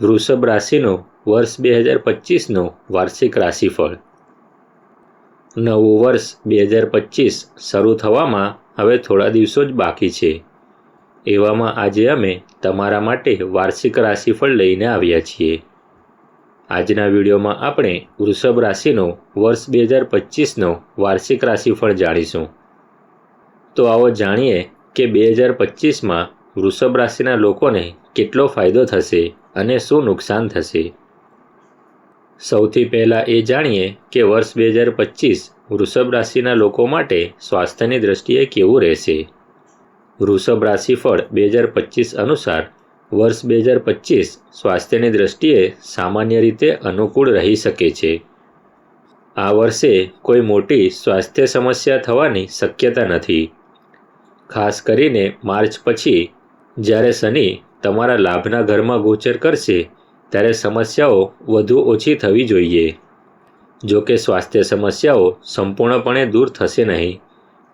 વૃષભ રાશિનો વર્ષ બે હજાર પચીસનો વાર્ષિક રાશિફળ. નવું વર્ષ બે હજાર પચીસ શરૂ થવામાં હવે થોડા દિવસો જ બાકી છે. એવામાં આજે અમે તમારા માટે વાર્ષિક રાશિફળ લઈને આવ્યા છીએ. આજના વિડીયોમાં આપણે વૃષભ રાશિનો વર્ષ બે હજાર પચીસનો વાર્ષિક રાશિફળ જાણીશું. તો આવો જાણીએ કે બે હજાર પચીસમાં વૃષભ રાશિના લોકોને કેટલો ફાયદો થશે. અને શું નુકસાન થશે? સૌથી પહેલાં એ જાણીએ કે વર્ષ બે હજાર પચીસ વૃષભ રાશિના લોકો માટે સ્વાસ્થ્યની દ્રષ્ટિએ કેવું રહેશે. વૃષભ રાશિફળ બે હજાર પચીસ અનુસાર વર્ષ બે હજાર પચીસ સ્વાસ્થ્યની દ્રષ્ટિએ સામાન્ય રીતે અનુકૂળ રહી શકે છે. આ વર્ષે કોઈ મોટી સ્વાસ્થ્ય સમસ્યા થવાની શક્યતા નથી. ખાસ કરીને માર્ચ પછી, જ્યારે શનિ તમારા લાભના ઘરમાં ગોચર કરશે, ત્યારે સમસ્યાઓ વધુ ઓછી થવી જોઈએ. જો કે સ્વાસ્થ્ય સમસ્યાઓ સંપૂર્ણપણે દૂર થશે નહીં,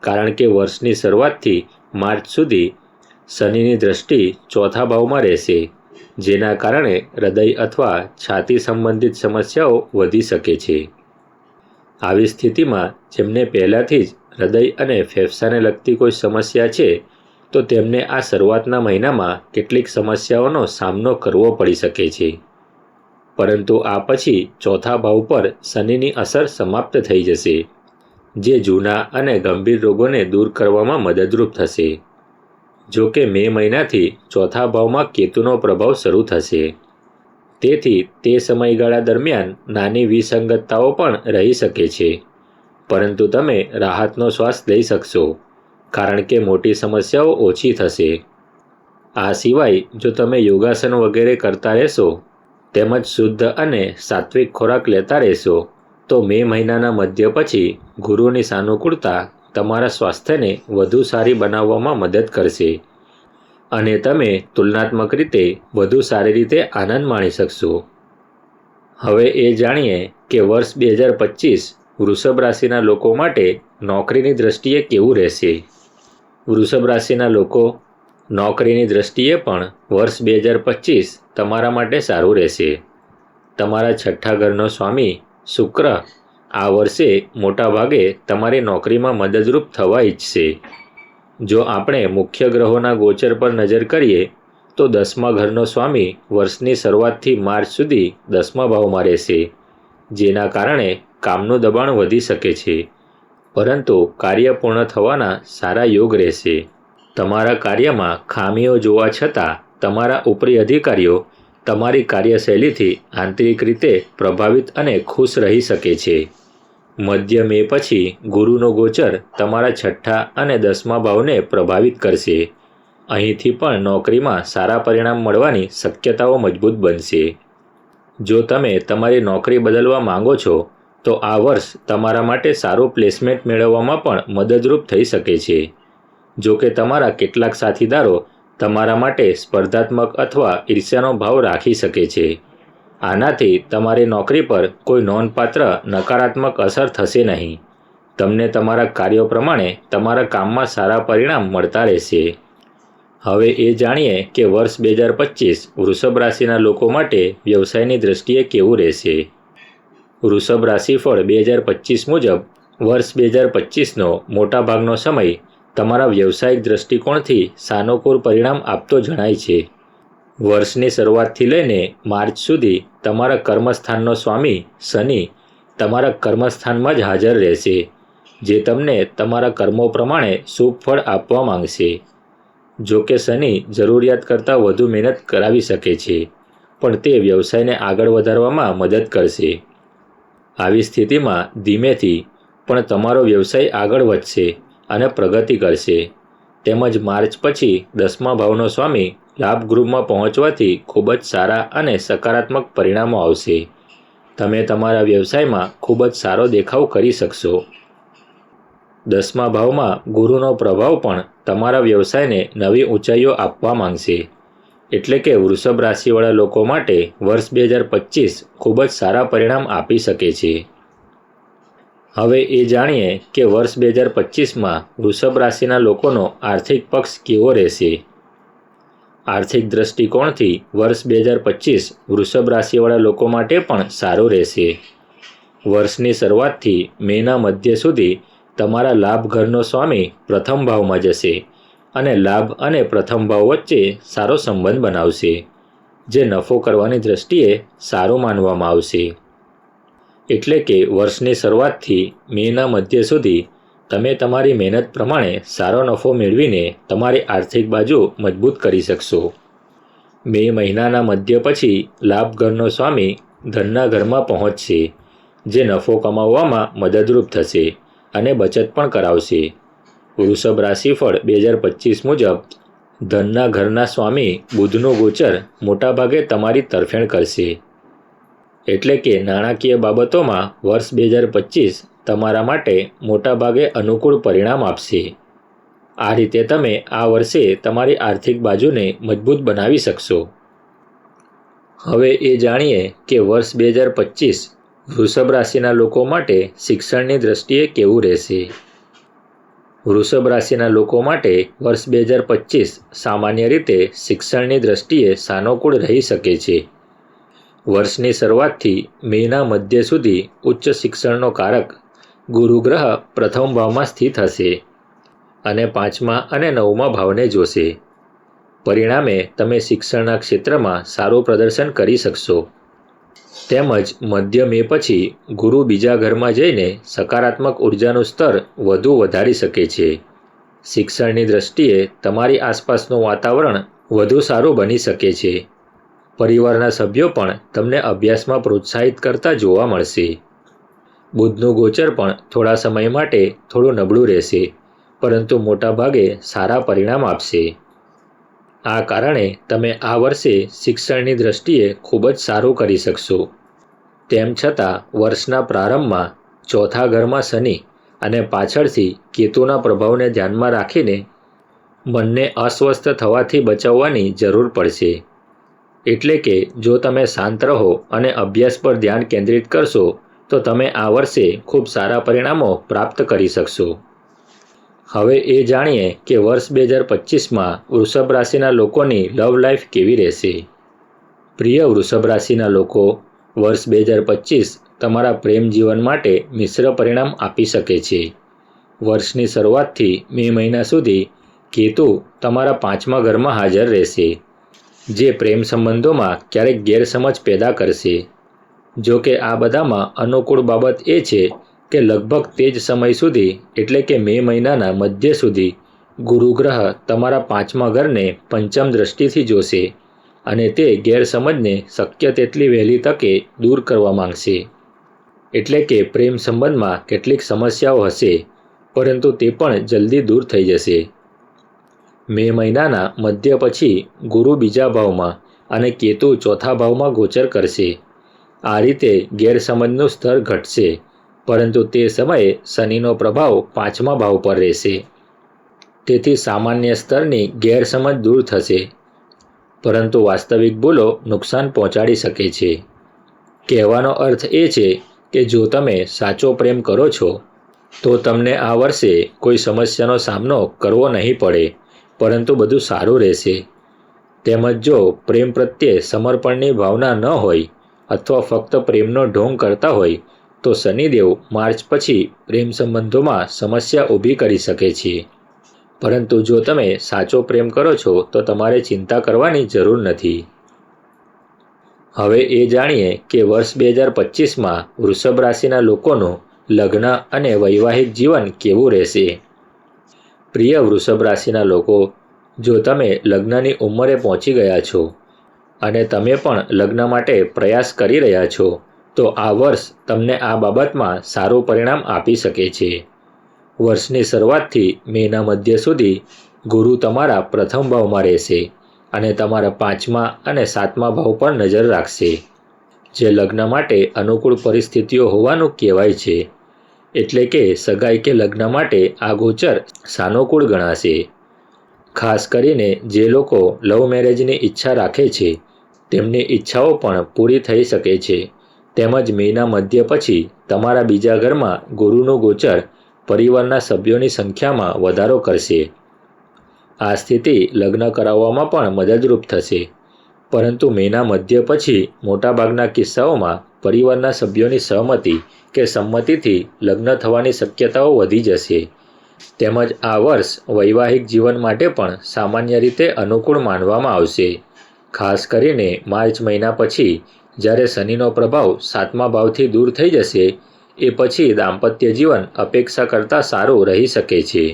કારણ કે વર્ષની શરૂઆતથી માર્ચ સુધી શનિની દ્રષ્ટિ ચોથા ભાવમાં રહેશે, જેના કારણે હૃદય અથવા છાતી સંબંધિત સમસ્યાઓ વધી શકે છે. આવી સ્થિતિમાં જેમને પહેલાંથી જ હૃદય અને ફેફસાને લગતી કોઈ સમસ્યા છે તો તેમને આ શરૂઆતના મહિનામાં કેટલીક સમસ્યાઓનો સામનો કરવો પડી શકે છે. પરંતુ આ પછી ચોથા ભાવ પર શનિની અસર સમાપ્ત થઈ જશે, જે જૂના અને ગંભીર રોગોને દૂર કરવામાં મદદરૂપ થશે. જો કે મે મહિનાથી ચોથા ભાવમાં કેતુનો પ્રભાવ શરૂ થશે. તેથી તે સમયગાળા દરમિયાન નાની વિસંગતતાઓ પણ રહી શકે છે. પરંતુ તમે રાહતનો શ્વાસ લઈ શકશો. કારણ કે મોટી સમસ્યાઓ ઓછી થશે. આ સિવાય, જો તમે યોગાસન વગેરે કરતા રહેશો, તેમજ શુદ્ધ અને સાત્વિક ખોરાક લેતા રહેશો, તો મે મહિનાના મધ્ય પછી ગુરુની સાનુકૂળતા તમારા સ્વાસ્થ્યને વધુ સારી બનાવવામાં મદદ કરશે. અને તમે તુલનાત્મક રીતે વધુ સારી રીતે આનંદ માણી શકશો. હવે એ જાણીએ કે વર્ષ બે હજાર પચીસ વૃષભ રાશિના લોકો માટે નોકરીની દ્રષ્ટિએ કેવું રહેશે. વૃષભ રાશિના લોકો નોકરીની દ્રષ્ટિએ પણ વર્ષ બે હજાર પચીસ તમારા માટે સારું રહેશે. તમારા છઠ્ઠા ઘરનો સ્વામી શુક્ર આ વર્ષે મોટાભાગે તમારી નોકરીમાં મદદરૂપ થવા ઈચ્છશે. જો આપણે મુખ્ય ગ્રહોના ગોચર પર નજર કરીએ, તો દસમા ઘરનો સ્વામી વર્ષની શરૂઆતથી માર્ચ સુધી દસમા ભાવમાં રહેશે, જેના કારણે કામનું દબાણ વધી શકે છે. પરંતુ કાર્ય પૂર્ણ થવાના સારા યોગ રહેશે. તમારા કાર્યમાં ખામીઓ જોવા છતાં તમારા ઉપરી અધિકારીઓ તમારી કાર્યશૈલીથી આંતરિક રીતે પ્રભાવિત અને ખુશ રહી શકે છે. મધ્ય મે પછી ગુરુનો ગોચર તમારા છઠ્ઠા અને દસમા ભાવને પ્રભાવિત કરશે. અહીંથી પણ નોકરીમાં સારા પરિણામ મળવાની શક્યતાઓ મજબૂત બનશે. જો તમે તમારી નોકરી બદલવા માંગો છો તો આ વર્ષ તમારા માટે સારું પ્લેસમેન્ટ મેળવવામાં પણ મદદરૂપ થઈ શકે છે. જો કે તમારા કેટલાક સાથીદારો તમારા માટે સ્પર્ધાત્મક અથવા ઈર્ષ્યાનો ભાવ રાખી શકે છે. આનાથી તમારી નોકરી પર કોઈ નોંધપાત્ર નકારાત્મક અસર થશે નહીં. તમને તમારા કાર્યો પ્રમાણે તમારા કામમાં સારા પરિણામ મળતા રહેશે. હવે એ જાણીએ કે વર્ષ બે હજાર પચીસ વૃષભ રાશિના લોકો માટે વ્યવસાયની દ્રષ્ટિએ કેવું રહેશે. વૃષભ રાશિફળ બે હજાર પચીસ મુજબ વર્ષ બે હજાર પચીસનો મોટાભાગનો સમય તમારા વ્યવસાયિક દ્રષ્ટિકોણથી સાનુકૂળ પરિણામ આપતો જણાય છે. વર્ષની શરૂઆતથી લઈને માર્ચ સુધી તમારા કર્મસ્થાનનો સ્વામી શનિ તમારા કર્મસ્થાનમાં જ હાજર રહેશે, જે તમને તમારા કર્મો પ્રમાણે શુભ ફળ આપવા માંગશે. જો કે શનિ જરૂરિયાત કરતાં વધુ મહેનત કરાવી શકે છે, પણ તે વ્યવસાયને આગળ વધારવામાં મદદ કરશે. આવી સ્થિતિમાં ધીમેથી પણ તમારો વ્યવસાય આગળ વધશે અને પ્રગતિ કરશે. તેમજ માર્ચ પછી દસમા ભાવનો સ્વામી લાભ ગૃહમાં પહોંચવાથી ખૂબ જ સારા અને સકારાત્મક પરિણામો આવશે. તમે તમારા વ્યવસાયમાં ખૂબ જ સારો દેખાવ કરી શકશો. દસમા ભાવમાં ગુરુનો પ્રભાવ પણ તમારા વ્યવસાયને નવી ઊંચાઈઓ આપવા માંગશે. એટલે કે વૃષભ રાશિવાળા લોકો માટે વર્ષ બે હજાર પચીસ ખૂબ જ સારા પરિણામ આપી શકે છે. હવે એ જાણીએ કે વર્ષ બે હજાર પચીસમાં વૃષભ રાશિના લોકોનો આર્થિક પક્ષ કેવો રહેશે. આર્થિક દ્રષ્ટિકોણથી વર્ષ બે હજાર પચીસ વૃષભ રાશિવાળા લોકો માટે પણ સારું રહેશે. વર્ષની શરૂઆતથી મેના મધ્ય સુધી તમારા લાભ ઘરનો સ્વામી પ્રથમ ભાવમાં જશે. અને લાભ અને પ્રથમ ભાવ વચ્ચે સારો સંબંધ બનાવશે, જે નફો કરવાની દ્રષ્ટિએ સારું માનવામાં આવશે. એટલે કે વર્ષની શરૂઆતથી મેના મધ્ય સુધી તમે તમારી મહેનત પ્રમાણે સારો નફો મેળવીને તમારી આર્થિક બાજુ મજબૂત કરી શકશો. મે મહિનાના મધ્ય પછી લાભ ઘરનો સ્વામી ધનના ઘરમાં પહોંચશે, જે નફો કમાવવામાં મદદરૂપ થશે અને બચત પણ કરાવશે. વૃષભ રાશિફળ બે હજાર પચીસ મુજબ ધનના ઘરના સ્વામી બુધનો ગોચર મોટાભાગે તમારી તરફેણ કરશે. એટલે કે નાણાકીય બાબતોમાં વર્ષ બે હજાર પચીસ તમારા માટે મોટાભાગે અનુકૂળ પરિણામ આપશે. આ રીતે તમે આ વર્ષે તમારી આર્થિક બાજુને મજબૂત બનાવી શકશો. હવે એ જાણીએ કે વર્ષ બે હજાર પચીસ વૃષભ રાશિના લોકો માટે શિક્ષણની દ્રષ્ટિએ કેવું રહેશે. વૃષભ રાશિના લોકો માટે વર્ષ બે હજાર પચીસ સામાન્ય રીતે શિક્ષણની દ્રષ્ટિએ સાનુકૂળ રહી શકે છે. વર્ષની શરૂઆતથી મેના મધ્ય સુધી ઉચ્ચ શિક્ષણનો કારક ગુરુગ્રહ પ્રથમ ભાવમાં સ્થિત હશે અને પાંચમા અને નવમા ભાવને જોશે. પરિણામે તમે શિક્ષણના ક્ષેત્રમાં સારું પ્રદર્શન કરી શકશો. તેમજ મધ્ય મે પછી ગુરુ બીજા ઘરમાં જઈને સકારાત્મક ઉર્જાનું સ્તર વધુ વધારી શકે છે. શિક્ષણની દ્રષ્ટિએ તમારી આસપાસનું વાતાવરણ વધુ સારું બની શકે છે. પરિવારના સભ્યો પણ તમને અભ્યાસમાં પ્રોત્સાહિત કરતા જોવા મળશે. બુધનું ગોચર પણ થોડા સમય માટે થોડું નબળું રહેશે, પરંતુ મોટાભાગે સારા પરિણામ આપશે. આ કારણે તમે આ વર્ષે શિક્ષણની દ્રષ્ટિએ ખૂબ જ સારું કરી શકશો. તેમ છતાં, વર્ષના પ્રારંભમાં ચોથા ઘરમાં શનિ અને પાછળથી કેતુના પ્રભાવને ધ્યાનમાં રાખીને મનને અસ્વસ્થ થવાથી બચાવવાની જરૂર પડશે. એટલે કે, જો તમે શાંત રહો અને અભ્યાસ પર ધ્યાન કેન્દ્રિત કરશો, તો તમે આ વર્ષે ખૂબ સારા પરિણામો પ્રાપ્ત કરી શકશો. હવે એ જાણીએ કે વર્ષ બે હજાર પચીસમાં વૃષભ રાશિના લોકોની લવ લાઈફ કેવી રહેશે. પ્રિય વૃષભ રાશિના લોકો, વર્ષ બે હજાર પચીસ તમારા પ્રેમ જીવન માટે મિશ્ર પરિણામ આપી શકે છે. વર્ષની શરૂઆતથી મે મહિના સુધી કેતુ તમારા પાંચમા ઘરમાં હાજર રહેશે, જે પ્રેમ સંબંધોમાં ક્યારેક ગેરસમજ પેદા કરશે. જો કે આ બધામાં અનુકૂળ બાબત એ છે કે લગભગ તે જ સમય સુધી, એટલે કે મે મહિનાના મધ્ય સુધી, ગુરુગ્રહ તમારા પાંચમા ઘરને પંચમ દ્રષ્ટિથી જોશે અને તે ગેરસમજને શક્ય તેટલી વહેલી તકે દૂર કરવા માંગશે. એટલે કે પ્રેમ સંબંધમાં કેટલીક સમસ્યાઓ હશે, પરંતુ તે પણ જલ્દી દૂર થઈ જશે. મે મહિનાના મધ્ય પછી ગુરુ બીજા ભાવમાં અને કેતુ ચોથા ભાવમાં ગોચર કરશે. આ રીતે ગેરસમજનું સ્તર ઘટશે. પરંતુ તે સમયે શનિનો પ્રભાવ પાંચમા ભાવ પર રહેશે. તેથી સામાન્ય સ્તરની ગેરસમજ દૂર થશે. પરંતુ વાસ્તવિક ભૂલો નુકસાન પહોંચાડી શકે છે. કહેવાનો અર્થ એ છે કે જો તમે સાચો પ્રેમ કરો છો, તો તમને આ વર્ષે કોઈ સમસ્યાનો સામનો કરવો નહીં પડે, પરંતુ બધું સારું રહેશે. તેમજ જો પ્રેમ પ્રત્યે સમર્પણની ભાવના ન હોય અથવા ફક્ત પ્રેમનો ઢોંગ કરતા હોય તો શનિદેવ માર્ચ પછી પ્રેમ સંબંધોમાં સમસ્યા ઊભી કરી શકે છે. પરંતુ જો તમે સાચો પ્રેમ કરો છો, તો તમારે ચિંતા કરવાની જરૂર નથી. હવે એ જાણીએ કે વર્ષ બે હજાર પચીસમાં વૃષભ રાશિના લોકોનું લગ્ન અને વૈવાહિક જીવન કેવું રહેશે? પ્રિય વૃષભ રાશિના લોકો, જો તમે લગ્નની ઉંમરે પહોંચી ગયા છો અને તમે પણ લગ્ન માટે પ્રયાસ કરી રહ્યા છો તો આ વર્ષ તમને આ બાબતમાં સારું પરિણામ આપી શકે છે. વર્ષની શરૂઆતથી મેના મધ્ય સુધી ગુરુ તમારા પ્રથમ ભાવમાં રહેશે અને તમારા પાંચમા અને સાતમા ભાવ પર નજર રાખશે. જે લગ્ન માટે અનુકૂળ પરિસ્થિતિઓ હોવાનું કહેવાય છે. એટલે કે સગાઈ કે લગ્ન માટે આ ગોચર સાનુકૂળ ગણાશે. ખાસ કરીને જે લોકો લવ મેરેજની ઈચ્છા રાખે છે, તેમની ઈચ્છાઓ પણ પૂરી થઈ શકે છે. તેમજ મેના મધ્ય પછી તમારા બીજા ઘરમાં ગુરુનું ગોચર પરિવારના સભ્યોની સંખ્યામાં વધારો કરશે. આ સ્થિતિ લગ્ન કરાવવામાં પણ મદદરૂપ થશે. પરંતુ મેના મધ્ય પછી મોટાભાગના કિસ્સાઓમાં પરિવારના સભ્યોની સહમતિ કે સંમતિથી લગ્ન થવાની શક્યતાઓ વધી જશે. તેમજ આ વર્ષ વૈવાહિક જીવન માટે પણ સામાન્ય રીતે અનુકૂળ માનવામાં આવશે. ખાસ કરીને માર્ચ મહિના પછી જ્યારે શનિનો પ્રભાવ સાતમા ભાવથી દૂર થઈ જશે, એ પછી દાંપત્ય જીવન અપેક્ષા કરતાં સારું રહી શકે છે.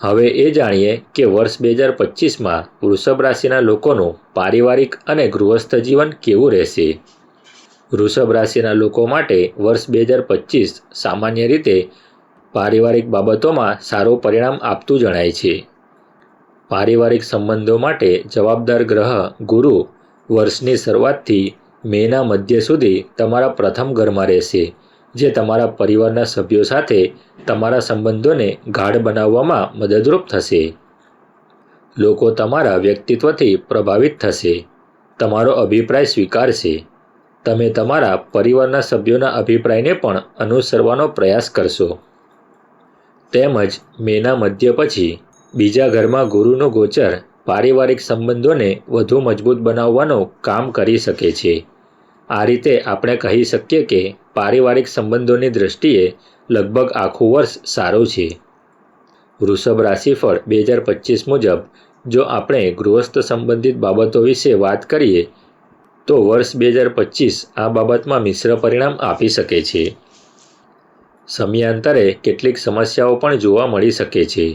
હવે એ જાણીએ કે વર્ષ બે હજાર પચીસમાં વૃષભ રાશિના લોકોનું પારિવારિક અને ગૃહસ્થ જીવન કેવું રહેશે? વૃષભ રાશિના લોકો માટે વર્ષ બે હજાર પચીસ સામાન્ય રીતે પારિવારિક બાબતોમાં સારું પરિણામ આપતું જણાય છે. પારિવારિક સંબંધો માટે જવાબદાર ગ્રહ ગુરુ વર્ષની શરૂઆતથી મેના મધ્ય સુધી તમારા પ્રથમ ઘરમાં રહેશે, જે તમારા પરિવારના સભ્યો સાથે તમારા સંબંધોને ગાઢ બનાવવામાં મદદરૂપ થશે. લોકો તમારા વ્યક્તિત્વથી પ્રભાવિત થશે. તમારો અભિપ્રાય સ્વીકારશે. તમે તમારા પરિવારના સભ્યોના અભિપ્રાયને પણ અનુસરવાનો પ્રયાસ કરશો. તેમજ મેના મધ્ય પછી બીજા ઘરમાં ગુરુનો ગોચર પારિવારિક સંબંધોને વધુ મજબૂત બનાવવાનું કામ કરી શકે છે. આ રીતે આપણે કહી શકીએ કે પારિવારિક સંબંધોની દૃષ્ટિએ લગભગ આખું વર્ષ સારું છે. વૃષભ રાશિફળ બે હજાર પચીસ મુજબ જો આપણે ગૃહસ્થ સંબંધિત બાબતો વિશે વાત કરીએ, તો વર્ષ બે હજાર પચીસ આ બાબતમાં મિશ્ર પરિણામ આપી શકે છે. સમયાંતરે કેટલીક સમસ્યાઓ પણ જોવા મળી શકે છે.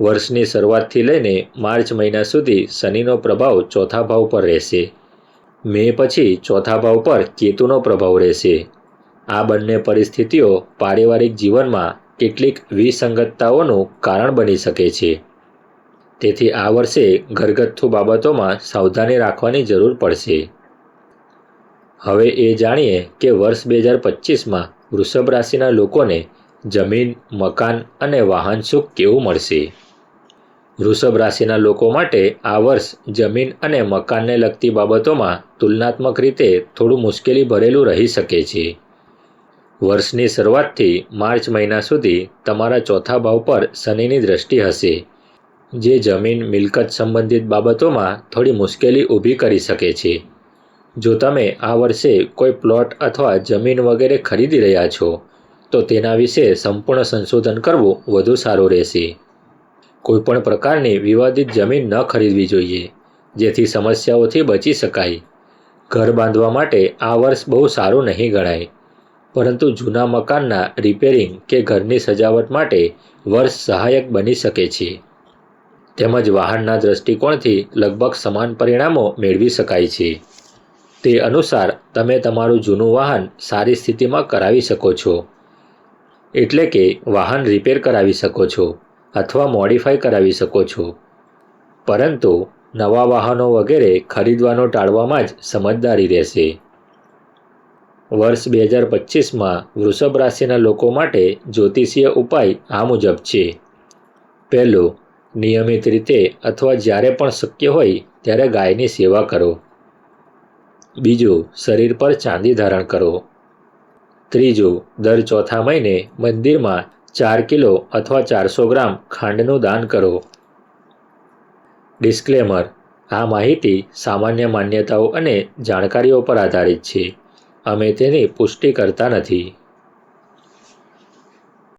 વર્ષની શરૂઆતથી લઈને માર્ચ મહિના સુધી શનિનો પ્રભાવ ચોથા ભાવ પર રહેશે. મે પછી ચોથા ભાવ પર કેતુનો પ્રભાવ રહેશે. આ બંને પરિસ્થિતિઓ પારિવારિક જીવનમાં કેટલીક વિસંગતતાઓનું કારણ બની શકે છે. તેથી આ વર્ષે ઘરગથ્થુ બાબતોમાં સાવધાની રાખવાની જરૂર પડશે. હવે એ જાણીએ કે વર્ષ બે હજાર પચીસમાં વૃષભ રાશિના લોકોને જમીન, મકાન અને વાહન સુખ કેવું મળશે? વૃષભ રાશિના લોકો માટે આ વર્ષ જમીન અને મકાનને લગતી બાબતોમાં તુલનાત્મક રીતે થોડું મુશ્કેલી ભરેલું રહી શકે છે. વર્ષની શરૂઆતથી માર્ચ મહિના સુધી તમારા ચોથા ભાવ પર શનિની દ્રષ્ટિ હશે, જે જમીન મિલકત સંબંધિત બાબતોમાં થોડી મુશ્કેલી ઊભી કરી શકે છે. જો તમે આ વર્ષે કોઈ પ્લોટ અથવા જમીન વગેરે ખરીદી રહ્યા છો, તો તેના વિશે સંપૂર્ણ સંશોધન કરવું વધુ સારું રહેશે. કોઈપણ પ્રકારની વિવાદિત જમીન ન ખરીદવી જોઈએ, જેથી સમસ્યાઓથી બચી શકાય. ઘર બાંધવા માટે આ વર્ષ બહુ સારું નહીં ગણાય. પરંતુ જૂના મકાનના રિપેરિંગ કે ઘરની સજાવટ માટે વર્ષ સહાયક બની શકે છે. તેમજ વાહનના દૃષ્ટિકોણથી લગભગ સમાન પરિણામો મેળવી શકાય છે. તે અનુસાર, તમે તમારું જૂનું વાહન સારી સ્થિતિમાં કરાવી શકો છો. એટલે કે વાહન રિપેર કરાવી શકો છો. અથવા મોડિફાઈ કરાવી શકો છો. પરંતુ નવા વાહનો વગેરે ખરીદવાનો ટાળવામાં જ સમજદારી રહેશે. વર્ષ બે હજાર પચીસમાં વૃષભ રાશિના લોકો માટે જ્યોતિષીય ઉપાય આ મુજબ છે. પહેલું, નિયમિત રીતે અથવા જ્યારે પણ શક્ય હોય ત્યારે ગાયની સેવા કરો. બીજું, શરીર પર ચાંદી ધારણ કરો. ત્રીજું, દર ચોથા મહિને મંદિરમાં ચાર કિલો અથવા ચારસો ગ્રામ ખાંડનું દાન કરો. ડિસ્ક્લેમર. આ માહિતી સામાન્ય માન્યતાઓ અને જાણકારીઓ પર આધારિત છે. અમે તેની પુષ્ટિ કરતા નથી.